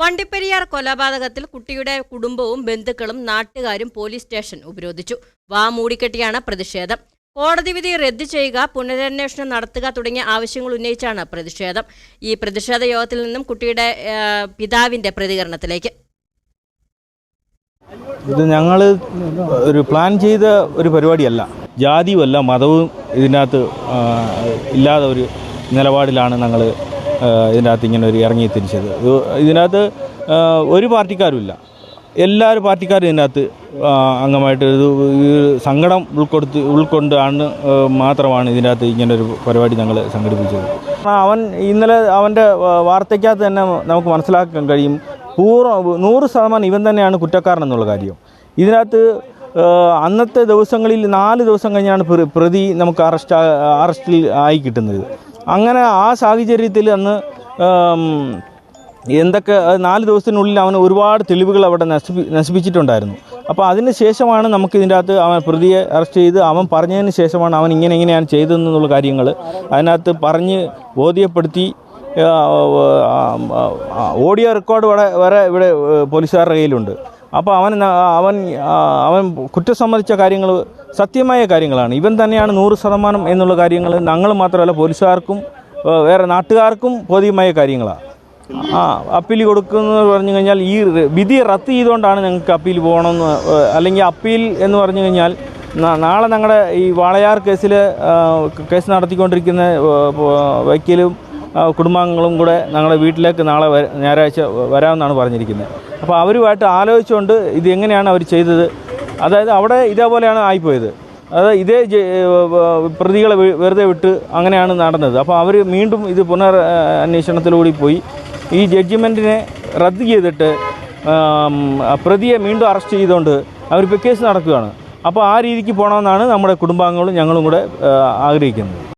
വണ്ടിപ്പെരിയാർ കൊലപാതകത്തിൽ കുട്ടിയുടെ കുടുംബവും ബന്ധുക്കളും നാട്ടുകാരും പോലീസ് സ്റ്റേഷൻ ഉപരോധിച്ചു. വാ മൂടിക്കെട്ടിയാണ് പ്രതിഷേധം. കോടതി വിധി റദ്ദു ചെയ്യുക പുനരന്വേഷണം നടത്തുക തുടങ്ങിയ ആവശ്യങ്ങൾ ഉന്നയിച്ചാണ് പ്രതിഷേധം. ഈ പ്രതിഷേധ യോഗത്തിൽ നിന്നും കുട്ടിയുടെ പിതാവിന്റെ പ്രതികരണത്തിലേക്ക്. ഇത് ഞങ്ങൾ ഒരു പ്ലാൻ ചെയ്ത ഒരു പരിപാടിയല്ല. ജാതിയുമല്ല മതവും ഇതിനകത്ത് ആ, ഇല്ലാതെ ഒരു നിലപാടിലാണ് ഞങ്ങൾ ഇതിനകത്ത് ഇങ്ങനെ ഒരു ഇറങ്ങി തിരിച്ചത്. ഇത് ഇതിനകത്ത് ഒരു പാർട്ടിക്കാരുമില്ല. എല്ലാവരും പാർട്ടിക്കാരും ഇതിനകത്ത് അംഗമായിട്ട് ഈ സങ്കടം ഉൾക്കൊടുത്ത് ഉൾക്കൊണ്ടാണ് മാത്രമാണ് ഇതിനകത്ത് ഇങ്ങനൊരു ഒരു പരിപാടി ഞങ്ങൾ സംഘടിപ്പിച്ചത്. അവൻ ഇന്നലെ അവന്റെ വാർത്തയ്ക്കകത്ത് തന്നെ നമുക്ക് മനസ്സിലാക്കാൻ കഴിയും. പൂർണ നൂറ് ശതമാനം ഇവൻ തന്നെയാണ് കുറ്റക്കാരൻ എന്നുള്ള കാര്യം. ഇതിനകത്ത് അന്നത്തെ ദിവസങ്ങളിൽ നാല് ദിവസം കഴിഞ്ഞാണ് പ്രതി നമുക്ക് അറസ്റ്റ് അറസ്റ്റിൽ ആയി കിട്ടുന്നത്. അങ്ങനെ ആ സാഹചര്യത്തിൽ അന്ന് എന്തൊക്കെ നാല് ദിവസത്തിനുള്ളിൽ അവൻ ഒരുപാട് തെളിവുകൾ അവിടെ നശിപ്പി നശിപ്പിച്ചിട്ടുണ്ടായിരുന്നു. അപ്പോൾ അതിന് ശേഷമാണ് നമുക്ക് ഇതിന്റെ അകത്ത് അവൻ പ്രതിയെ അറസ്റ്റ് ചെയ്ത് അവൻ പറഞ്ഞതിന് ശേഷമാണ് അവൻ ഇങ്ങനെ എങ്ങനെയാണ് ചെയ്തതെന്നുള്ള കാര്യങ്ങൾ അതിനകത്ത് പറഞ്ഞ് ബോധ്യപ്പെടുത്തി ഓഡിയോ റെക്കോർഡ് വരെ വരെ ഇവിടെ പോലീസുകാരുടെ കയ്യിലുണ്ട്. അപ്പോൾ അവൻ അവൻ അവൻ കുറ്റം സമ്മതിച്ച കാര്യങ്ങൾ സത്യമായ കാര്യങ്ങളാണ്. ഇവൻ തന്നെയാണ് നൂറ് ശതമാനം എന്നുള്ള കാര്യങ്ങൾ ഞങ്ങൾ മാത്രമല്ല പോലീസുകാർക്കും വേറെ നാട്ടുകാർക്കും ബോധ്യമായ കാര്യങ്ങളാണ് ആ അപ്പീൽ കൊടുക്കുന്നത് പറഞ്ഞു കഴിഞ്ഞാൽ ഈ വിധി റദ്ദ് ചെയ്തുകൊണ്ടാണ് ഞങ്ങൾക്ക് അപ്പീൽ പോകണമെന്ന് അല്ലെങ്കിൽ അപ്പീൽ എന്ന് പറഞ്ഞു കഴിഞ്ഞാൽ നാളെ ഞങ്ങളുടെ ഈ വാളയാർ കേസിൽ കേസ് നടത്തിക്കൊണ്ടിരിക്കുന്ന വക്കീലും കുടുംബാംഗങ്ങളും കൂടെ ഞങ്ങളുടെ വീട്ടിലേക്ക് നാളെ ഞായറാഴ്ച വരാമെന്നാണ് പറഞ്ഞിരിക്കുന്നത്. അപ്പോൾ അവരുമായിട്ട് ആലോചിച്ചുകൊണ്ട് ഇത് എങ്ങനെയാണ് അവർ ചെയ്തത്? അതായത് അവിടെ ഇതേപോലെയാണ് ആയിപ്പോയത്. അതായത് ഇതേ പ്രതികളെ വെറുതെ വിട്ട് അങ്ങനെയാണ് നടന്നത്. അപ്പോൾ അവർ വീണ്ടും ഇത് പുനർ അന്വേഷണത്തിലൂടി പോയി. ഈ ജഡ്ജ്മെന്റിനെ റദ്ദ് ചെയ്തിട്ട് പ്രതിയെ വീണ്ടും അറസ്റ്റ് ചെയ്തുകൊണ്ട് അവരിപ്പോൾ കേസ് നടക്കുകയാണ്. അപ്പോൾ ആ രീതിക്ക് പോകണമെന്നാണ് നമ്മുടെ കുടുംബാംഗങ്ങളും ഞങ്ങളും കൂടെ ആഗ്രഹിക്കുന്നത്.